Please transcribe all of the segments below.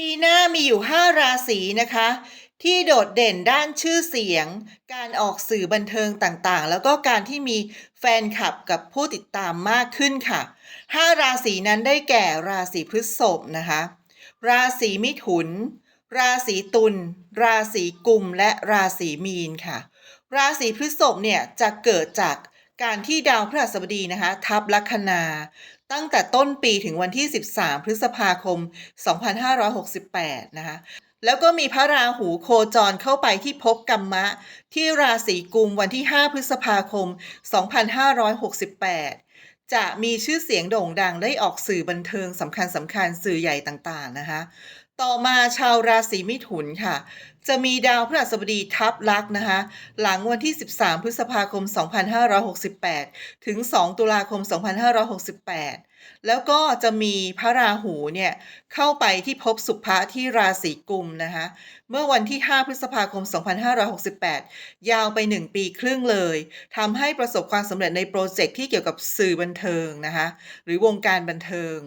ปีหน้ามีอยู่ 5 ราศีนะคะ ที่โดดเด่นด้านชื่อเสียง การออกสื่อบันเทิงต่างๆ แล้วก็การที่มีแฟนคลับกับผู้ติดตามมากขึ้นค่ะ 5 ราศีนั้นได้แก่ราศีพฤษภนะคะ ราศีมิถุน ราศีตุล ราศีกุม และราศีมีนค่ะ ราศีพฤษภเนี่ยจะเกิดจากการที่ดาวพฤหัสบดีนะคะ ทับลัคนา ตั้งแต่ต้นปีถึงวันที่ 13 พฤษภาคม 2568 นะคะ แล้วก็มีพระราหูโคจรเข้าไปที่ภพกรรมะ ที่ราศีกุมวันที่ 5 พฤษภาคม 2568จะมีชื่อเสียงโด่งดังได้ออกสื่อบันเทิงสำคัญสำคัญสื่อใหญ่ต่างๆนะคะ ต่อมาชาวราศีมิถุนค่ะ จะมีดาวพฤหัสบดีทับลักนะคะ หลังวันที่ 13 พฤษภาคม 2568 ถึง 2 ตุลาคม 2568 แล้วก็จะมีพระราหูเนี่ย เข้าไปที่ภพสุภะที่ราศีกุมนะคะ เมื่อวันที่ 5 พฤษภาคม 2568 ยาวไป 1 ปีครึ่งเลยทำให้ประสบความสำเร็จในโปรเจกต์ที่เกี่ยวกับสื่อบันเทิงนะคะ หรือวงการบันเทิง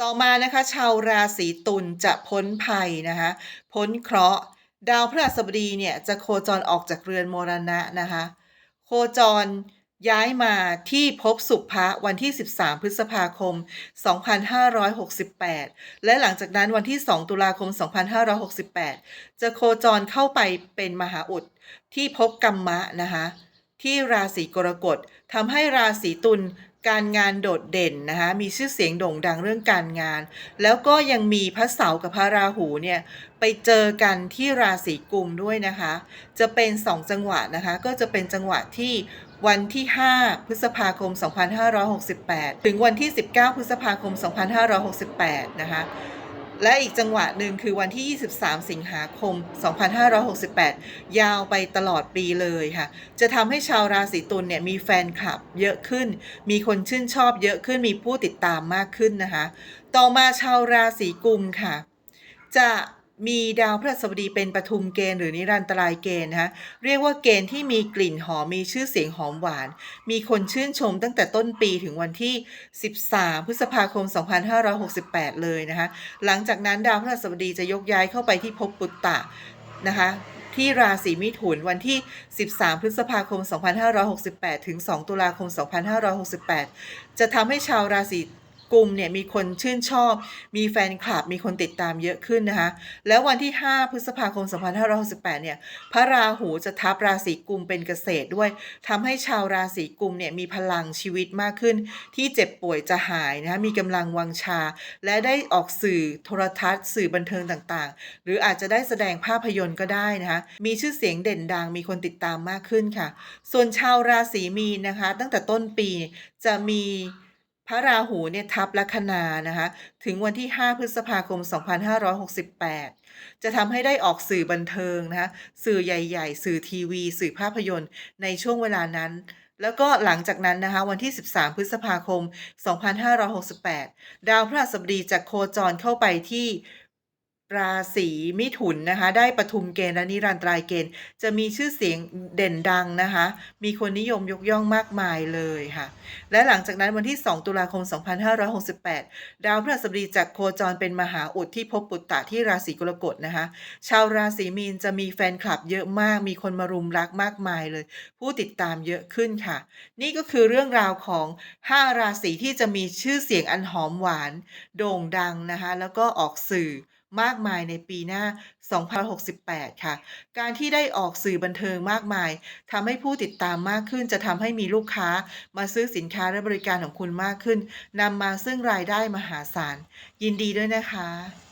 ต่อมานะคะ ชาวราศีตุลจะพ้นภัยนะคะ พ้นเคราะห์ดาวพฤหัสบดีเนี่ยจะโคจรออกจากเรือนมรณะนะคะ โคจรย้ายมาที่ภพสุภะวันที่ 13 พฤษภาคม 2568 และหลังจากนั้นวันที่ 2 ตุลาคม 2568 จะโคจรเข้าไปเป็นมหาอุดที่ภพกรรมะนะคะ ที่ราศีกรกฎทำให้ราศีตุล การงานโดดเด่นนะคะมีชื่อเสียงโด่งดังเรื่องการงาน แล้วก็ยังมีพระเสาร์กับพระราหูเนี่ยไปเจอกันที่ราศีกุมด้วยนะคะ จะเป็น 2 จังหวะนะคะก็จะเป็นจังหวะที่วันที่ 5 พฤษภาคม 2568 ถึงวันที่ 19 พฤษภาคม 2568 นะคะ และอีกจังหวะหนึ่งคือวันที่ 23 สิงหาคม 2568 ยาวไปตลอดปีเลยค่ะ จะทำให้ชาวราศีตุลเนี่ยมีแฟนคลับเยอะขึ้น มีคนชื่นชอบเยอะขึ้น มีผู้ติดตามมากขึ้นนะคะ ต่อมาชาวราศีกุมค่ะ จะ มีดาวพฤหัสบดีเป็นปทุมเกณฑ์หรือนิรันตรายเกณฑ์นะคะเรียกว่าเกณฑ์ที่มีกลิ่นหอมมีชื่อเสียงหอมหวาน มีคนชื่นชมตั้งแต่ต้นปีถึงวันที่ 13 พฤษภาคม 2568 เลยนะคะหลังจากนั้นดาวพฤหัสบดีจะยกย้ายเข้าไปที่ภพปุตตะนะคะที่ราศีมิถุนวันที่ 13 พฤษภาคม 2568 ถึง 2 ตุลาคม 2568 จะทำให้ชาวราศี กลุ่มเนี่ยมีคนชื่นชอบ มีแฟนคลับ มีคนติดตามเยอะขึ้นนะคะ แล้ววันที่ 5 พฤษภาคม 2568 เนี่ย พระราหูจะทับราศีกุมเป็นเกษตรด้วยทำให้ชาวราศีกุมเนี่ยมีพลังชีวิตมากขึ้น ที่เจ็บป่วยจะหายนะคะมีกำลังวังชา และได้ออกสื่อโทรทัศน์ สื่อบันเทิงต่างๆ หรืออาจจะได้แสดงภาพยนตร์ก็ได้นะคะ มีชื่อเสียงเด่นดัง มีคนติดตามมากขึ้นค่ะ ส่วนชาวราศีมีนนะคะ ตั้งแต่ต้นปีจะมี พระราหูเนี่ยทับลัคนานะคะถึงวันที่ 5 พฤษภาคม 2568 จะทำให้ได้ออกสื่อบันเทิงนะคะสื่อใหญ่ๆ สื่อทีวี สื่อภาพยนตร์ในช่วงเวลานั้น แล้วก็หลังจากนั้นนะคะวันที่ 13 พฤษภาคม 2568 ดาวพฤหัสบดีจะโคจรเข้าไปที่ ราศีมิถุนนะคะ ได้ปทุมเกณฑ์และนิรันตรายเกณฑ์ จะมีชื่อเสียงเด่นดังนะคะ มีคนนิยมยกย่องมากมายเลยค่ะ และหลังจากนั้นวันที่ 2 ตุลาคม 2568 ดาวพฤหัสบดีจะโคจรเป็นมหาอุดที่ภพปุตตะที่ราศีกรกฎนะคะ ชาวราศีมีนจะมีแฟนคลับเยอะมาก มีคนมารุมรักมากมายเลย ผู้ติดตามเยอะขึ้นค่ะ นี่ก็คือเรื่องราวของ 5 ราศีที่จะมีชื่อเสียงอันหอมหวาน โด่งดังนะคะ แล้วก็ออกสื่อ มากมายในปีหน้า 2068 ค่ะ การที่ได้ออกสื่อบันเทิงมากมายทำให้ผู้ติดตามมากขึ้น จะทำให้มีลูกค้า มาซื้อสินค้าและบริการของคุณมากขึ้นนำมาซึ่งรายได้มหาศาล ยินดีด้วยนะคะ